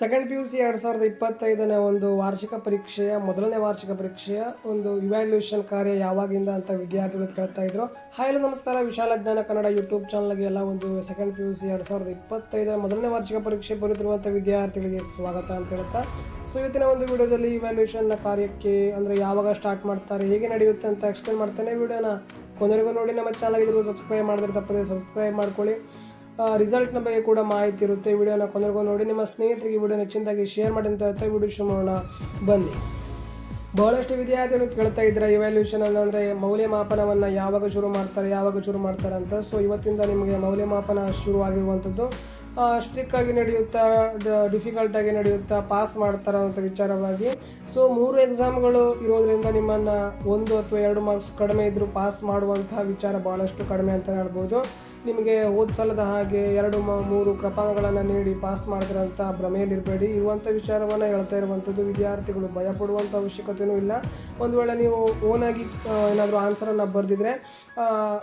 Second P U C ಎರಡು ಸಾವಿರದ ಇಪ್ಪತ್ತೈದನೇ ಒಂದು ವಾರ್ಷಿಕ ಪರೀಕ್ಷೆಯ, ಮೊದಲನೇ ವಾರ್ಷಿಕ ಪರೀಕ್ಷೆಯ ಒಂದು ಇವ್ಯಾಲ್ಯೂಷನ್ ಕಾರ್ಯ ಯಾವಾಗಿಂದ ಅಂತ ವಿದ್ಯಾರ್ಥಿಗಳು ಕೇಳ್ತಾ ಇದ್ರು. ಹಾಯ್ ನಮಸ್ಕಾರ. ವಿಶಾಲ ಜ್ಞಾನ ಕನ್ನಡ ಯೂಟ್ಯೂಬ್ ಚಾನಲ್ಗೆ ಎಲ್ಲ ಒಂದು ಸೆಕೆಂಡ್ ಪಿ ಯು ಸಿ ಎರಡು ಸಾವಿರದ ಇಪ್ಪತ್ತೈದರ ಮೊದಲನೇ ವಾರ್ಷಿಕ ಪರೀಕ್ಷೆ ಬರುತ್ತಿರುವಂಥ ವಿದ್ಯಾರ್ಥಿಗಳಿಗೆ ಸ್ವಾಗತ ಅಂತ ಹೇಳ್ತಾ ಸೊ ಇವತ್ತಿನ ಒಂದು ವಿಡಿಯೋದಲ್ಲಿ ಇವ್ಯಾಲ್ಯೂಷನ್ನ ಕಾರ್ಯಕ್ಕೆ ಅಂದರೆ ಯಾವಾಗ ಸ್ಟಾರ್ಟ್ ಮಾಡ್ತಾರೆ, ಹೇಗೆ ನಡೆಯುತ್ತೆ ಅಂತ ಎಕ್ಸ್ಪ್ಲೇನ್ ಮಾಡ್ತಾನೆ. ವಿಡಿಯೋನ ಕೊನೆಗೂ ನೋಡಿ. ನಮ್ಮ ಚಾನಲ್ ಇದ್ರು ಸಬ್ಸ್ಕ್ರೈಬ್ ಮಾಡಿದ್ರೆ ತಪ್ಪದೆ ಸಬ್ಸ್ಕ್ರೈಬ್ ಮಾಡ್ಕೊಳ್ಳಿ. ರಿಸಲ್ಟ್ನ ಬಗ್ಗೆ ಕೂಡ ಮಾಹಿತಿ ಇರುತ್ತೆ. ವಿಡಿಯೋನ ಕೊನೆಗೂ ನೋಡಿ. ನಿಮ್ಮ ಸ್ನೇಹಿತರಿಗೆ ವಿಡಿಯೋ ಹೆಚ್ಚಿನದಾಗಿ ಶೇರ್ ಮಾಡಿ ಅಂತ ಹೇಳ್ತಾ ವಿಡಿಯೋ ಶುರು ಮಾಡೋಣ ಬನ್ನಿ. ಬಹಳಷ್ಟು ವಿದ್ಯಾರ್ಥಿಗಳು ಕೇಳ್ತಾ ಇದ್ದಾರೆ ಇವ್ಯಾಲ್ಯೂಷನ್ ಅಂದರೆ ಮೌಲ್ಯಮಾಪನವನ್ನು ಯಾವಾಗ ಶುರು ಮಾಡ್ತಾರೆ, ಯಾವಾಗ ಶುರು ಮಾಡ್ತಾರೆ ಅಂತ. ಸೊ ಇವತ್ತಿಂದ ನಿಮಗೆ ಮೌಲ್ಯಮಾಪನ ಶುರು ಆಗಿರುವಂಥದ್ದು ಸ್ಟ್ರಿಕ್ ಆಗಿ ನಡೆಯುತ್ತಾ ಡಿಫಿಕಲ್ಟ್ ಆಗಿ ನಡೆಯುತ್ತಾ ಪಾಸ್ ಮಾಡ್ತಾರ ಅಂತ ವಿಚಾರವಾಗಿ. ಸೊ ಮೂರು ಎಕ್ಸಾಮ್ಗಳು ಇರೋದ್ರಿಂದ ನಿಮ್ಮನ್ನು ಒಂದು ಅಥವಾ ಎರಡು ಮಾರ್ಕ್ಸ್ ಕಡಿಮೆ ಇದ್ದರೂ ಪಾಸ್ ಮಾಡುವಂತಹ ವಿಚಾರ ಭಾಳಷ್ಟು ಕಡಿಮೆ ಅಂತ ಹೇಳ್ಬೋದು. ನಿಮಗೆ ಹೋದ ಸಲದ ಹಾಗೆ ಎರಡು ಮೂರು ಕ್ರಮಾಂಕಗಳನ್ನು ನೀಡಿ ಪಾಸ್ ಮಾಡಿದ್ರಂತ ಭ್ರಮೆಯಲ್ಲಿರಬೇಡಿ ಇರುವಂಥ ವಿಚಾರವನ್ನು ಹೇಳ್ತಾ ಇರುವಂಥದ್ದು ವಿದ್ಯಾರ್ಥಿಗಳು ಭಯಪಡುವಂಥ ಅವಶ್ಯಕತೆಯೂ ಇಲ್ಲ. ಒಂದು ವೇಳೆ ನೀವು ಓನಾಗಿ ಏನಾದರೂ ಆನ್ಸರನ್ನು ಬರೆದಿದ್ರೆ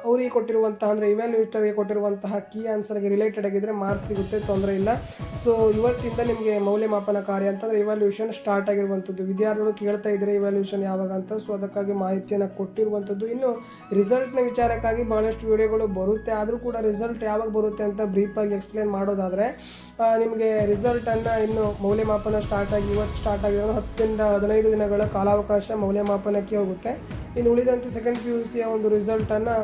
ಅವರಿಗೆ ಕೊಟ್ಟಿರುವಂತಹ ಅಂದರೆ ಇವ್ಯಾಲ್ಯೂಟರ್ಗೆ ಕೊಟ್ಟಿರುವಂತಹ ಕೀ ಆನ್ಸರ್ಗೆ ರಿಲೇಟೆಡ್ ಆಗಿದ್ದರೆ ಮಾರ್ಕ್ಸ್ ಸಿಗುತ್ತೆ, ತೊಂದರೆ ಇಲ್ಲ. ಸೊ ಇವತ್ತಿಂದ ನಿಮಗೆ ಮೌಲ್ಯಮಾಪನ ಕಾರ್ಯ ಅಂತಂದರೆ ಇವ್ಯಾಲ್ಯೂಷನ್ ಸ್ಟಾರ್ಟ್ ಆಗಿರುವಂಥದ್ದು. ವಿದ್ಯಾರ್ಥಿಗಳು ಕೇಳ್ತಾ ಇದ್ದಾರೆ ಇವ್ಯಾಲ್ಯೂಷನ್ ಯಾವಾಗ ಅಂತ ಸೊ ಅದಕ್ಕಾಗಿ ಮಾಹಿತಿಯನ್ನು ಕೊಟ್ಟಿರುವಂಥದ್ದು. ಇನ್ನು ರಿಸಲ್ಟ್ನ ವಿಚಾರಕ್ಕಾಗಿ ಭಾಳಷ್ಟು ವಿಡಿಯೋಗಳು ಬರುತ್ತೆ. ಆದರೂ ಕೂಡ ರಿಸಲ್ಟ್ ಯಾವಾಗ ಬರುತ್ತೆ ಅಂತ ಬ್ರೀಫಾಗಿ ಎಕ್ಸ್ಪ್ಲೇನ್ ಮಾಡೋದಾದರೆ ನಿಮಗೆ ರಿಸಲ್ಟನ್ನು ಇನ್ನು ಮೌಲ್ಯಮಾಪನ ಸ್ಟಾರ್ಟ್ ಆಗಿ, ಇವತ್ತು ಸ್ಟಾರ್ಟ್ ಆಗಿರೋ ಹತ್ತರಿಂದ ಹದಿನೈದು ದಿನಗಳ ಕಾಲಾವಕಾಶ ಮೌಲ್ಯಮಾಪನಕ್ಕೆ ಹೋಗುತ್ತೆ. ಇನ್ನು ಉಳಿದಂತೆ ಸೆಕೆಂಡ್ ಪಿ ಯು ಸಿಯ ಒಂದು ರಿಸಲ್ಟನ್ನು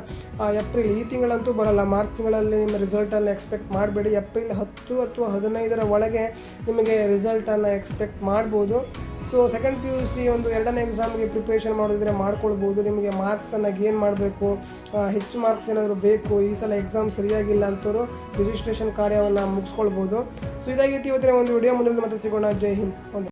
ಏಪ್ರಿಲ್ ಈ ತಿಂಗಳಂತೂ ಬರಲ್ಲ. ಮಾರ್ಚ್ ತಿಂಗಳಲ್ಲಿ ನಿಮ್ಮ ರಿಸಲ್ಟನ್ನು ಎಕ್ಸ್ಪೆಕ್ಟ್ ಮಾಡಬೇಡಿ. ಏಪ್ರಿಲ್ ಹತ್ತು ಅಥವಾ ಹದಿನೈದರ ಒಳಗೆ ನಿಮಗೆ ರಿಸಲ್ಟನ್ನು ಎಕ್ಸ್ಪೆಕ್ಟ್ ಮಾಡ್ಬೋದು. So second P U C ಒಂದು ಎರಡನೇ ಎಕ್ಸಾಮ್ಗೆ ಪ್ರಿಪ್ರೇಷನ್ ಮಾಡೋದಿದ್ರೆ ಮಾಡ್ಕೊಳ್ಬೋದು. ನಿಮಗೆ ಮಾರ್ಕ್ಸನ್ನು ಗೇನ್ ಮಾಡಬೇಕು. ಹೆಚ್ಚು ಮಾರ್ಕ್ಸ್ ಏನಾದರೂ ಬೇಕು, ಈ ಸಲ ಎಕ್ಸಾಮ್ ಸರಿಯಾಗಿಲ್ಲ ಅಂತವರು ರಿಜಿಸ್ಟ್ರೇಷನ್ ಕಾರ್ಯವನ್ನು ಮುಗಿಸ್ಕೊಳ್ಬೋದು. ಸೊ ಇದಾಗಿತ್ತು ಇವತ್ತಿನ ಒಂದು ವಿಡಿಯೋ ಮುಂದೆ ಮತ್ತೆ ಸಿಗೋಣ. ಜೈ ಹಿಂದ್. ಒಂದು